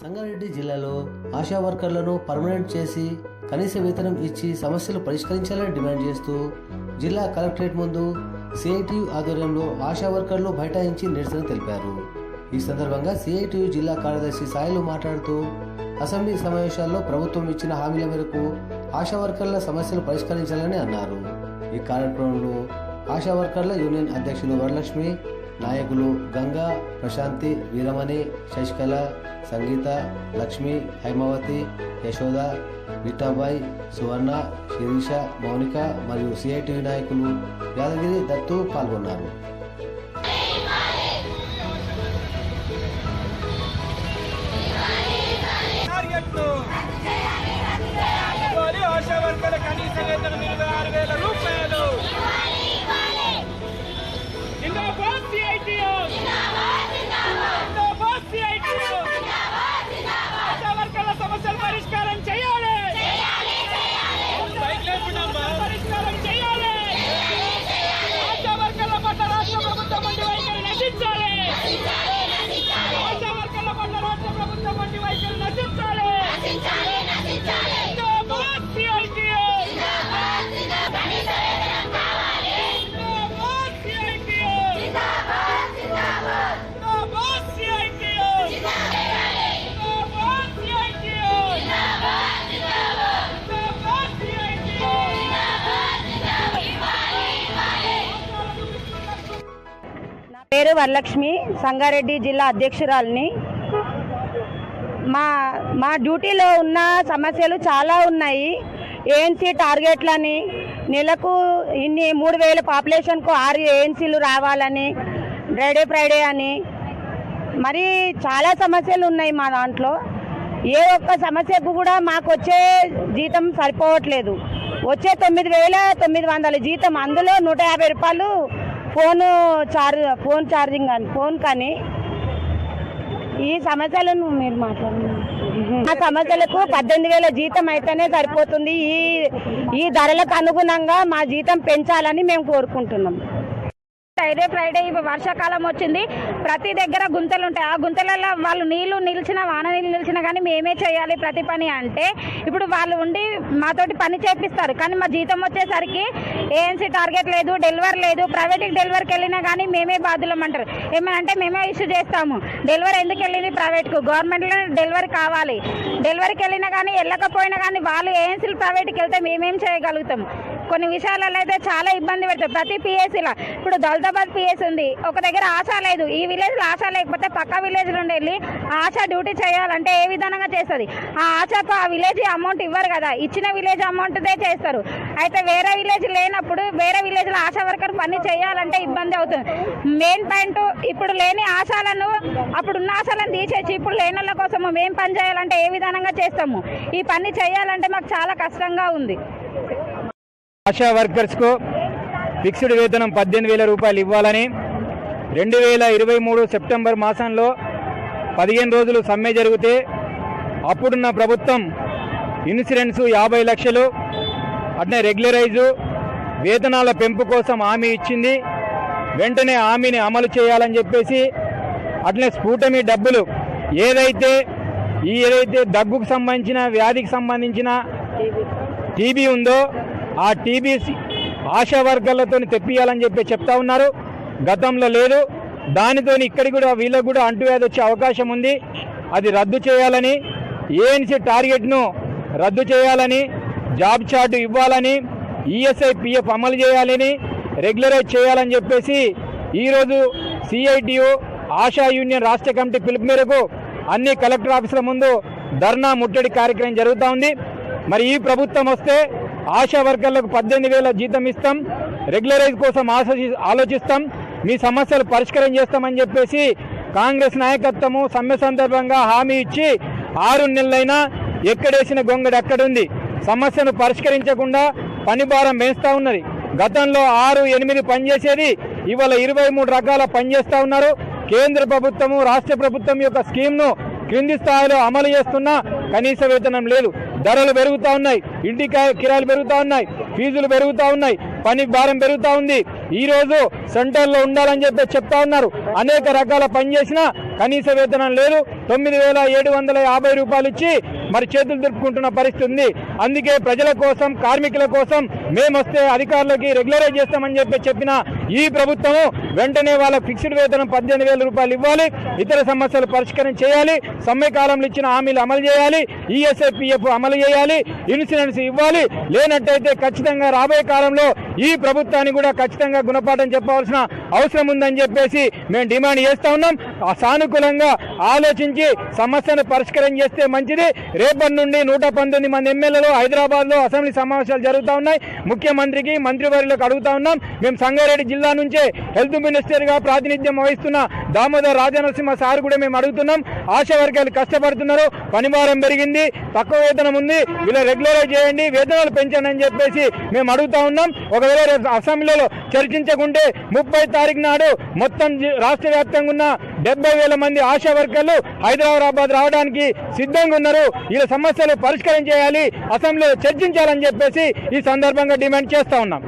సంగారెడ్డి జిల్లాలో ఆశా వర్కర్లను పర్మనెంట్ చేసి కనీస వేతనం ఇచ్చి సమస్యలు పరిష్కరించాలని డిమాండ్ చేస్తూ జిల్లా కలెక్టరేట్ ముందు సిఐటియు ఆధ్వర్యంలో ఆశా వర్కర్లు బైఠాయించి నిరసన తెలిపారు. ఈ సందర్భంగా సిఐటియు జిల్లా కార్యదర్శి సాయిలు మాట్లాడుతూ అసెంబ్లీ సమావేశాల్లో ప్రభుత్వం ఇచ్చిన హామీల మేరకు ఆశా వర్కర్ల సమస్యలు పరిష్కరించాలని అన్నారు. ఈ కార్యక్రమంలో ఆశా వర్కర్ల యూనియన్ అధ్యక్షులు వరలక్ష్మి నాయకులు గంగా ప్రశాంతి వీరమణి శశికళ సంగీత లక్ష్మి హైమావతి యశోద విఠాబాయ్ సువర్ణ శిరీష మౌనిక మరియు సిఐటివి నాయకులు యాదగిరి దత్తు పాల్గొన్నారు. కనీస పేరు వరలక్ష్మి సంగారెడ్డి జిల్లా అధ్యక్షురాలిని. మా మా డ్యూటీలో ఉన్న సమస్యలు చాలా ఉన్నాయి. ఏఎన్సీ టార్గెట్లని నెలకు ఇన్ని మూడు వేల పాపులేషన్కు ఆరు ఏఎన్సీలు రావాలని డ్రైడే ఫ్రైడే అని. మరి చాలా సమస్యలు ఉన్నాయి మా దాంట్లో. ఏ ఒక్క సమస్యకు కూడా మాకు వచ్చే జీతం సరిపోవట్లేదు. వచ్చే తొమ్మిది వేల తొమ్మిది వందల జీతం అందులో నూట యాభై రూపాయలు ఫోను చార్జ్ ఫోన్ ఛార్జింగ్ అని ఫోన్ కానీ. ఈ సమస్యలను మీరు మాట్లాడండి. ఆ సమస్యలకు పద్దెనిమిది వేల జీతం అయితేనే సరిపోతుంది. ఈ ఈ ధరలకు అనుగుణంగా మా జీతం పెంచాలని మేము కోరుకుంటున్నాం. ఫ్రైడే ఫ్రైడే ఇప్పుడు వర్షాకాలం వచ్చింది. ప్రతి దగ్గర గుంతలు ఉంటాయి. ఆ గుంతలలో వాళ్ళు నీళ్ళు నిలిచిన వాన నీళ్ళు నిలిచిన కానీ మేమే చేయాలి ప్రతి పని అంటే ఇప్పుడు వాళ్ళు ఉండి మాతోటి పని చేపిస్తారు. కానీ మా జీతం వచ్చేసరికి ఏఎన్సీ టార్గెట్ లేదు డెలివరీ లేదు. ప్రైవేట్కి డెలివరీకి వెళ్ళినా కానీ మేమే బాధ్యులం అంటారు. ఏమనంటే మేమే ఇష్యూ చేస్తాము. డెలివరీ ఎందుకు వెళ్ళింది ప్రైవేట్కు గవర్నమెంట్లో డెలివరీ కావాలి. డెలివరీకి వెళ్ళినా కానీ వెళ్ళకపోయినా కానీ వాళ్ళు ఏఎన్సీలు ప్రైవేట్కి వెళ్తే మేమేం చేయగలుగుతాం? కొన్ని విషయాలలో అయితే చాలా ఇబ్బంది పెడతారు. ప్రతి పిఎస్సీలో ఇప్పుడు దౌలతాబాద్ పిఎస్ ఉంది. ఒక దగ్గర ఆశ లేదు. ఈ విలేజ్లో ఆశ లేకపోతే పక్క విలేజ్ నుండి వెళ్ళి ఆశ డ్యూటీ చేయాలంటే ఏ విధంగా చేస్తుంది? ఆ ఆశకు ఆ విలేజ్ అమౌంట్ ఇవ్వరు కదా. ఇచ్చిన విలేజ్ అమౌంట్దే చేస్తారు. అయితే వేరే విలేజ్ లేనప్పుడు వేరే విలేజ్లో ఆశా వర్కర్ పని చేయాలంటే ఇబ్బంది అవుతుంది. మెయిన్ పాయింట్ ఇప్పుడు లేని ఆశాలను అప్పుడు ఉన్న ఆశాలను తీసేసి ఇప్పుడు లేని కోసము మేము పని చేయాలంటే ఏ విధంగా చేస్తాము? ఈ పని చేయాలంటే మాకు చాలా కష్టంగా ఉంది. ఆశా వర్కర్స్కు ఫిక్స్డ్ వేతనం పద్దెనిమిది వేల రూపాయలు ఇవ్వాలని రెండు వేల ఇరవై మూడు సెప్టెంబర్ మాసంలో పదిహేను రోజులు సమ్మె జరిగితే అప్పుడున్న ప్రభుత్వం ఇన్సూరెన్సు యాభై లక్షలు అట్నే రెగ్యులరైజు వేతనాల పెంపు కోసం హామీ ఇచ్చింది. వెంటనే హామీని అమలు చేయాలని చెప్పేసి అట్లే స్ఫూటమి డబ్బులు ఏదైతే ఈ ఏదైతే దగ్గుకు సంబంధించిన వ్యాధికి సంబంధించిన టీబీ ఉందో ఆ టీబీసీ ఆశా వర్గాలతో తెప్పియాలని చెప్పి చెప్తా ఉన్నారు. గతంలో లేదు. దానితో ఇక్కడికి కూడా వీళ్ళకు కూడా అంటువ్యాధి వచ్చే అవకాశం ఉంది. అది రద్దు చేయాలని ఏఎన్సీ టార్గెట్ను రద్దు చేయాలని జాబ్ చార్ట్ ఇవ్వాలని ఈఎస్ఐ పిఎఫ్ అమలు చేయాలని రెగ్యులరైజ్ చేయాలని చెప్పేసి ఈరోజు సిఐటియు ఆశా యూనియన్ రాష్ట్ర కమిటీ పిలుపు మేరకు అన్ని కలెక్టర్ ఆఫీసుల ముందు ధర్నా ముట్టడి కార్యక్రమం జరుగుతూ ఉంది. మరి ఈ ప్రభుత్వం వస్తే ఆశా వర్కర్లకు పద్దెనిమిది వేల జీతం ఇస్తాం. రెగ్యులరైజ్ కోసం ఆశ- ఆలోచిస్తాం. మీ సమస్యలు పరిష్కారం చేస్తామని చెప్పేసి కాంగ్రెస్ నాయకత్వము సమ్మె సందర్భంగా హామీ ఇచ్చి ఆరు నెలలైనా ఎక్కడేసిన గొంగడి అక్కడుంది. సమస్యను పరిష్కరించకుండా పని భారం ఉన్నది. గతంలో ఆరు ఎనిమిది పనిచేసేది ఇవాళ ఇరవై మూడు రకాల పనిచేస్తూ ఉన్నారు. కేంద్ర ప్రభుత్వము రాష్ట్ర ప్రభుత్వం యొక్క స్కీమ్ను క్రింది స్థాయిలో అమలు చేస్తున్నా కనీస వేతనం లేదు. ధరలు పెరుగుతా ఉన్నాయి ఇంటి కిరాయిలు పెరుగుతూ ఉన్నాయి ఫీజులు పెరుగుతా ఉన్నాయి పని భారం పెరుగుతా ఉంది. ఈ రోజు సెంటర్లో ఉండాలని చెప్పి చెప్తా ఉన్నారు. అనేక రకాల పని చేసినా కనీస వేతనం లేదు. తొమ్మిది వేల ఏడు వందల యాభై రూపాయలు ఇచ్చి మరి చేతులు దులుపుకుంటున్న పరిస్థితి ఉంది. అందుకే ప్రజల కోసం కార్మికుల కోసం మేమొస్తే అధికారులకి రెగ్యులరైజ్ చేస్తామని చెప్పి చెప్పిన ఈ ప్రభుత్వము వెంటనే వాళ్ళ ఫిక్స్డ్ వేతనం పద్దెనిమిది వేల రూపాయలు ఇవ్వాలి. ఇతర సమస్యలు పరిష్కారం చేయాలి. సమ్మె కాలంలో ఇచ్చిన హామీలు అమలు చేయాలి. ఈఎస్ఐపిఎఫ్ అమలు చేయాలి. ఇన్సూరెన్స్ ఇవ్వాలి. లేనట్టయితే ఖచ్చితంగా రాబోయే కాలంలో ఈ ప్రభుత్వాన్ని కూడా ఖచ్చితంగా గుణపాఠం చెప్పవలసిన అవసరం ఉందని చెప్పేసి మేము డిమాండ్ చేస్తా ఉన్నాం. ఆ సానుకూలంగా ఆలోచించి సమస్యను పరిష్కారం చేస్తే మంచిది. రేపటి నుండి నూట పంతొమ్మిది మంది ఎమ్మెల్యేలు హైదరాబాద్లో అసెంబ్లీ సమావేశాలు జరుగుతూ ఉన్నాయి. ముఖ్యమంత్రికి మంత్రివర్యులకు అడుగుతా ఉన్నాం. మేము సంగారెడ్డి జిల్లా నుంచే హెల్త్ మినిస్టర్గా ప్రాతినిధ్యం వహిస్తున్న దామోదర్ రాజనరసింహ సార్ కూడా మేము అడుగుతున్నాం. ఆశా వర్గాలు కష్టపడుతున్నారు. పనిభారం పెరిగింది. తక్కువ వేతనం ఉంది. ఇలా రెగ్యులరైజ్ చేయండి. వేతనాలు పెంచండి అని చెప్పేసి మేము అడుగుతా ఉన్నాం. ఒకవేళ రేపు అసెంబ్లీలో చర్చించకుంటే ముప్పై తారీఖు నాడు మొత్తం రాష్ట్ర వ్యాప్తంగా ఉన్న డెబ్బై వేల మంది ఆశా వర్కర్లు హైదరాబాద్ రావడానికి సిద్ధంగా ఉన్నారు. వీళ్ళ సమస్యలు పరిష్కారం చేయాలి అసెంబ్లీలో చర్చించాలని చెప్పేసి ఈ సందర్భంగా డిమాండ్ చేస్తా ఉన్నాం.